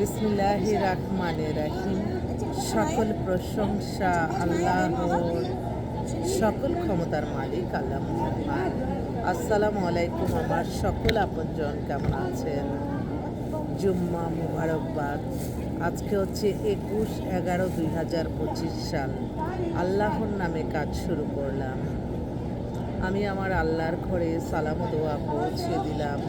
বিসমিল্লাহ রাহমানে রাহিম সকল প্রশংসা আল্লাহর। সকল ক্ষমতার মালিক আল্লাহ মুহাম্মদ। আসসালামু আলাইকুম আমার সকল আপনজন, কেমন আছেন? জুম্মা মুবারকবাদ। আজকে হচ্ছে একুশ এগারো দুই হাজার পঁচিশ সাল। আল্লাহর নামে কাজ শুরু করলাম। আমি আমার আল্লাহর ঘরে সালাম দোয়া পৌঁছে দিলাম।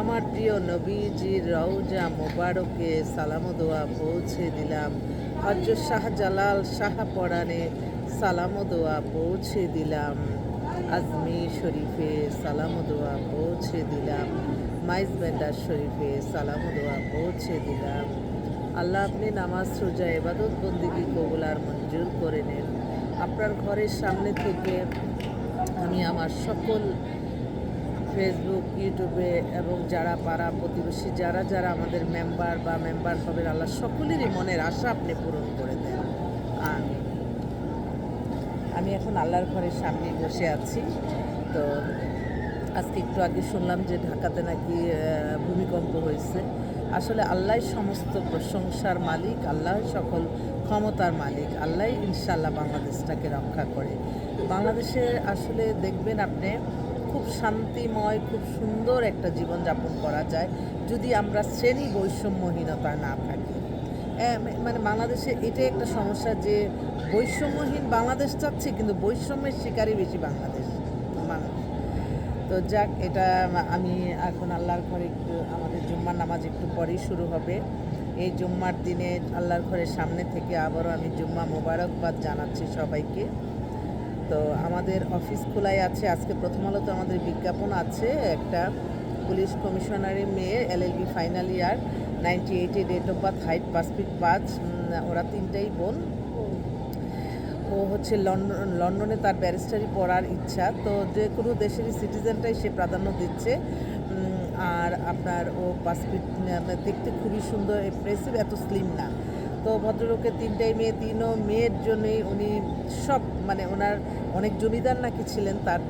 আমার প্রিয় নবীজির রওজা মোবারকে সালাম দোয়া পৌঁছে দিলাম। হজরত শাহজালাল শাহপরানে সালাম দোয়া পৌঁছে দিলাম। আজমির শরীফে সালাম দোয়া পৌঁছে দিলাম। মাইজ বেন্ডার শরীফে সালাম দোয়া পৌঁছে দিলাম। আল্লাহ আপনি নামাজ সোজা এবাদত বন্দিগি কবুল আর মঞ্জুর করে নেন। আপনার ঘরের সামনে থেকে আমি আমার সকল ফেসবুক ইউটিউবে এবং যারা পাড়া প্রতিবেশী, যারা যারা আমাদের মেম্বার বা মেম্বার হবেন, আল্লাহ সকলেরই মনের আশা আপনি পূরণ করে দেন। আমি আমি এখন আল্লাহর ঘরের সামনে বসে আছি। তো আজকে একটু আগে শুনলাম যে ঢাকাতে নাকি ভূমিকম্প হয়েছে। আসলে আল্লাহ সমস্ত প্রশংসার মালিক আল্লাহ সকল ক্ষমতার মালিক আল্লাহ ইনশাল্লাহ বাংলাদেশটাকে রক্ষা করে। বাংলাদেশে আসলে দেখবেন আপনি খুব শান্তিময়, খুব সুন্দর একটা জীবনযাপন করা যায় যদি আমরা শ্রেণি বৈষম্যহীনতা না থাকি। মানে বাংলাদেশে এটাই একটা সমস্যা যে বৈষম্যহীন বাংলাদেশ চাচ্ছে, কিন্তু বৈষম্যের শিকারই বেশি বাংলাদেশ তো যাক, এটা আমি এখন আল্লাহর ঘরে একটু, আমাদের জুম্মার নামাজ একটু পরেই শুরু হবে। এই জুম্মার দিনে আল্লাহর ঘরের সামনে থেকে আবারও আমি জুম্মা মোবারকবাদ জানাচ্ছি সবাইকে। তো আমাদের অফিস খোলাই আছে। আজকে প্রথম আলোতে আমাদের বিজ্ঞাপন আছে। একটা পুলিশ কমিশনারের মেয়ে এলএলবি ফাইনাল ইয়ার নাইনটি এইটে ডেট অফ বার্থ হাইট পাঁচ ফিট পাঁচ ওরা তিনটাই বোন। ও হচ্ছে লন্ডন, লন্ডনে তার ব্যারিস্টারি পড়ার ইচ্ছা। তো যে কোনো দেশেরই সিটিজেনটাই সে প্রাধান্য দিচ্ছে। আর আপনার ও পাঁচ ফিট দেখতে খুবই সুন্দর এমপ্রেসিভ এত স্লিম না। তো ভদ্রলোকের তিনটাই মেয়ে, তিনও মেয়ের জন্যই উনি সব মানে ওনার অনেক জমিদার নাকি ছিলেন তার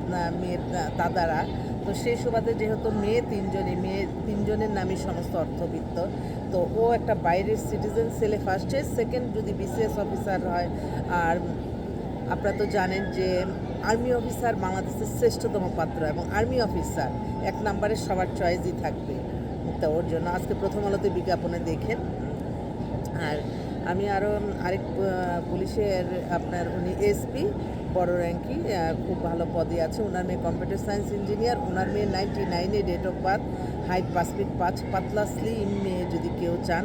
মেয়ের দাদারা। তো সেই সুবাদে যেহেতু মেয়ে তিনজনই, মেয়ে তিনজনের নামই সমস্ত অর্থবিত্ত, তো ও একটা বাইরের সিটিজেন ছেলে ফার্স্টে সেকেন্ড যদি বিসিএস অফিসার হয়, আর আপনারা তো জানেন যে আর্মি অফিসার বাংলাদেশের শ্রেষ্ঠতম পাত্র এবং আর্মি অফিসার এক নম্বরে সবার চয়েসই থাকবে। তো ওর জন্য আজকে প্রথম আলোতে বিজ্ঞাপনে দেখেন। আর আমি আরও আরেক পুলিশের আপনার উনি এসপি বড় র্যাঙ্কি খুব ভালো পদে আছে। ওনার মেয়ে কম্পিউটার সায়েন্স ইঞ্জিনিয়ার ওনার মেয়ে নাইনটি নাইনে ডেট অফ বার্থ হাইট পাঁচ ফিট পাঁচ, পাতলা স্লিম মেয়ে যদি কেউ চান,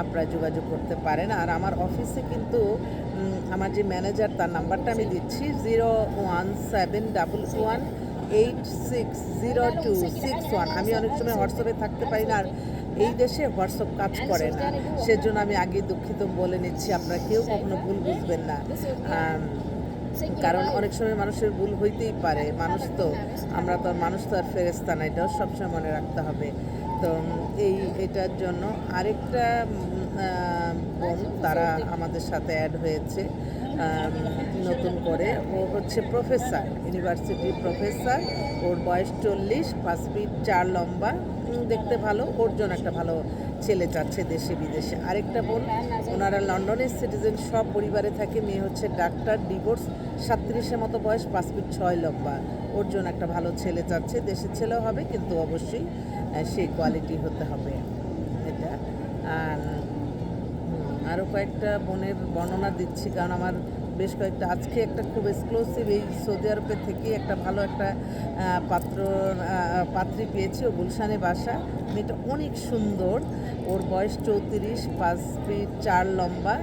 আপনারা যোগাযোগ করতে পারেন। আর আমার অফিসে কিন্তু আমার যে ম্যানেজার তার নাম্বারটা আমি দিচ্ছি zero one seven double one eight six zero two six one আমি অনেক সময় হোয়াটসঅ্যাপে থাকতে পারি না, আর এই দেশে হোয়াটসঅ্যাপ কাজ করে না। সেজন্য আমি আগে দুঃখিত বলে নিচ্ছি। আপনারা কেউ কখনো ভুল বুঝবেন না। কারণ অনেক সময় মানুষের ভুল হইতেই পারে। মানুষ তো, আমরা তো মানুষ তো আর ফেরেস্তা না। এটাও সবসময় মনে রাখতে হবে। তো এই, এটার জন্য আরেকটা বোন তারা আমাদের সাথে অ্যাড হয়েছে নতুন করে। ও হচ্ছে প্রফেসর ইউনিভার্সিটির প্রফেসর ওর বয়স চল্লিশ, পাঁচ ফিট চার লম্বা। দেখতে ভালো ওর জন্য একটা ভালো ছেলে চাচ্ছে দেশে বিদেশে। আরেকটা বোন, ওনারা লন্ডনের সিটিজেন সব পরিবারে থাকে, মেয়ে হচ্ছে ডাক্তার ডিভোর্স সাতত্রিশের মতো বয়স, পাঁচ ফিট ছয় লম্বা। ওর জন্য একটা ভালো ছেলে চাচ্ছে দেশের ছেলেও হবে, কিন্তু অবশ্যই সেই কোয়ালিটি হতে হবে। এটা। আর আরও কয়েকটা বোনের বর্ণনা দিচ্ছি, কারণ আমার বেশ কয়েকটা, আজকে একটা খুব এক্সক্লুসিভ এই সৌদি আরবের থেকে একটা ভালো একটা পাত্র পাত্রী পেয়েছি ও গুলশানে বাসা। মেয়েটা অনেক সুন্দর। ওর বয়স চৌত্রিশ, পাঁচ ফিট চার লম্বা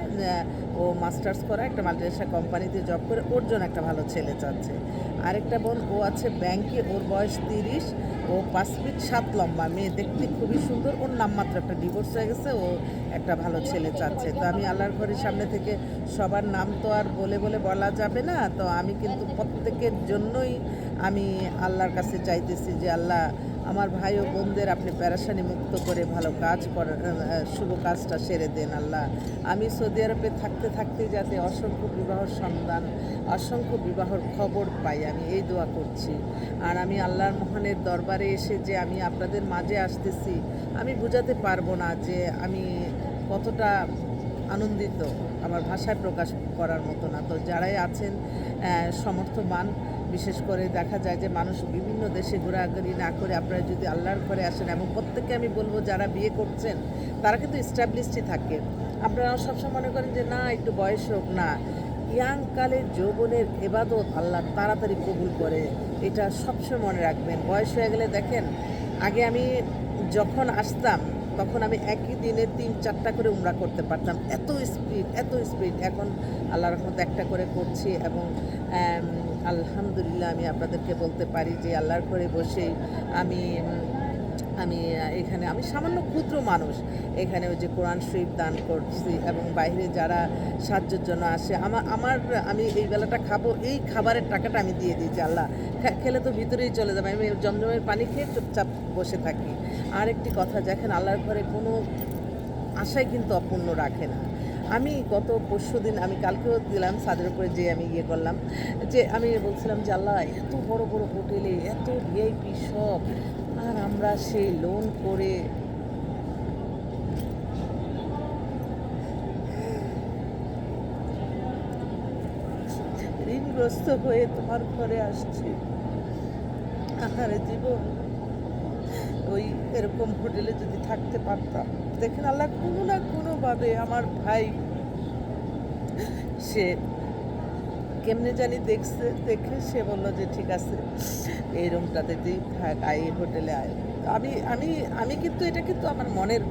ও মাস্টার্স করা একটা মাল্টিনেশনাল কোম্পানিতে জব করে। ওর জন্য একটা ভালো ছেলে চাচ্ছে। আরেকটা বোন, ও আছে ব্যাংকে ওর বয়স তিরিশ, ও পাঁচ ফিট সাত লম্বা। মেয়ে দেখতে খুবই সুন্দর। ওর নামমাত্র একটা ডিভোর্স হয়ে গেছে, ও একটা ভালো ছেলে চাচ্ছে। তো আমি আল্লাহর ঘরের সামনে থেকে সবার নাম তো আর বলে বলে বলা যাবে না। তো আমি কিন্তু প্রত্যেকের জন্যই আমি আল্লাহর কাছে চাইতেছি যে আল্লাহ আমার ভাই ও বোনদের আপনি প্যারাসানি মুক্ত করে ভালো কাজ করার শুভ কাজটা সেরে দেন আল্লাহ। আমি সৌদি আরবে থাকতে থাকতে যাতে অসংখ্য বিবাহর সন্ধান অসংখ্য বিবাহর খবর পাই আমি এই দোয়া করছি। আর আমি আল্লাহর মহানের দরবারে এসে যে আমি আপনাদের মাঝে আসতেছি আমি বোঝাতে পারব না যে আমি কতটা আনন্দিত আমার ভাষায় প্রকাশ করার মতো না। তো যারাই আছেন আহ, সমর্থবান বিশেষ করে দেখা যায় যে মানুষ বিভিন্ন দেশে ঘোরাঘুরি না করে আপনারা যদি আল্লাহর ঘরে আসেন এবং প্রত্যেককে আমি বলব যারা বিয়ে করছেন, তারা কিন্তু স্ট্যাবলিশডই থাকে। আপনারা সবসময় মনে করেন যে না, একটু বয়স হোক, না। ইয়াং কালে যৌবনের এবাদত আল্লাহ তাড়াতাড়ি কবুল করে, এটা সবসময় মনে রাখবেন। বয়স হয়ে গেলে দেখেন, আগে আমি যখন আসতাম, তখন আমি একই দিনে তিন, চারটা করে উমরা করতে পারতাম। এত স্পিড এত স্পিড এখন আল্লাহ রহমত একটা করে করছি এবং আলহামদুলিল্লাহ আমি আপনাদেরকে বলতে পারি যে আল্লাহর ঘরে বসেই আমি আমি এখানে, আমি সামান্য ক্ষুদ্র মানুষ। এখানে ওই যে কোরআন শরীফ দান করছি এবং বাইরে যারা সাহায্যের জন্য আসে আমার আমার, আমি এই বেলাটা খাব, এই খাবারের টাকাটা আমি দিয়ে দিয়েছি, আল্লাহ। খেলে তো ভিতরেই চলে যাবে, আমি জমজমের পানি খেয়ে চুপচাপ বসে থাকি। আর একটি কথা, দেখেন আল্লাহর ঘরে কোনো আশাই কিন্তু অপূর্ণ রাখে না। আমি গত পরশু দিন, আমি কালকেও দিলাম, ছাদের উপরে যে আমি ইয়ে করলাম। যে আমি বলছিলাম যে, আল্লাহ, এত বড় বড় হোটেলে, এত ভিআইপি সব। আর আমরা সেই লোন করে ঋণগ্রস্ত হয়ে তোমার ঘরে আসছি। আহারে জীবন। ওই এরকম হোটেলে যদি থাকতে পারতাম। দেখেন আল্লাহ কোনো না কোনোভাবে আমার ভাই, সে কেমনে জানি দেখছে, দেখে সে বলল যে, ঠিক আছে, এই রুমটাতে তুই থাক, আয় হোটেলে আয়। আমি আমি আমি কিন্তু এটা কিন্তু আমার মনের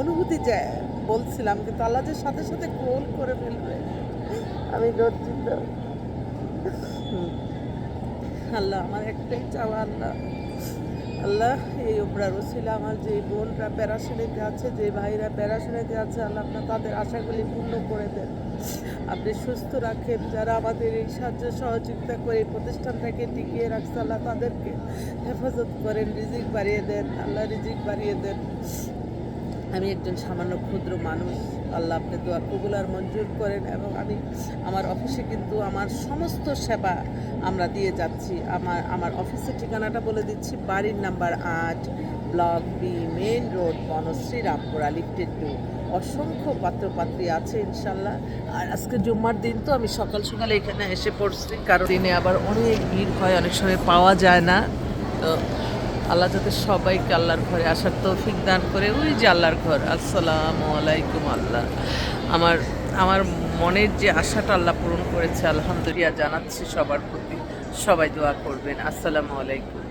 অনুভূতি যায় বলছিলাম, কিন্তু আল্লাহ যে সাথে সাথে গোল করে ফেলবে, আমি লজ্জিত আল্লাহ আমার একটাই চাওয়া, আল্লাহ আল্লাহ, এই ওপরার ছিল আমার যে বোনরা প্যারাশোনাতে আছে, যে ভাইরা প্যারাশোনাতে আছে, আল্লাহ আপনার তাদের আশাগুলি পূর্ণ করে দেন। আপনি সুস্থ রাখেন, যারা আমাদের এই সাহায্য সহযোগিতা করে এই প্রতিষ্ঠানটাকে টিকিয়ে রাখছে, আল্লাহ তাদেরকে হেফাজত করেন, রিজিক বাড়িয়ে দেন, আল্লাহ রিজিক বাড়িয়ে দেন। আমি একজন সামান্য ক্ষুদ্র মানুষ। আল্লাহ আপনি দোয়া কবুল আর মঞ্জুর করেন এবং আমি আমার অফিসে কিন্তু আমার সমস্ত সেবা আমরা দিয়ে যাচ্ছি। আমার আমার অফিসের ঠিকানাটা বলে দিচ্ছি। বাড়ির নাম্বার আট, block B, main road, Banasree, Rampura lifted two. অসংখ্য পাত্রপাত্রী আছে ইনশাল্লাহ আর আজকে জুম্মার দিন তো আমি সকাল সকালে এখানে এসে পড়ছি, কারণ দিনে আবার অনেক ভিড় হয়, অনেক সময় পাওয়া যায় না। তো আল্লাহ যাতে সবাইকে আল্লাহর ঘরে আসার তৌফিক দান করে। ওই যে আল্লাহর ঘর। আসসালামু আলাইকুম আল্লাহ। আমার আমার মনের যে আশাটা আল্লাহ পূরণ করেছে, আলহামদুলিল্লাহ জানাচ্ছি সবার প্রতি। সবাই দোয়া করবেন। আসসালামু আলাইকুম।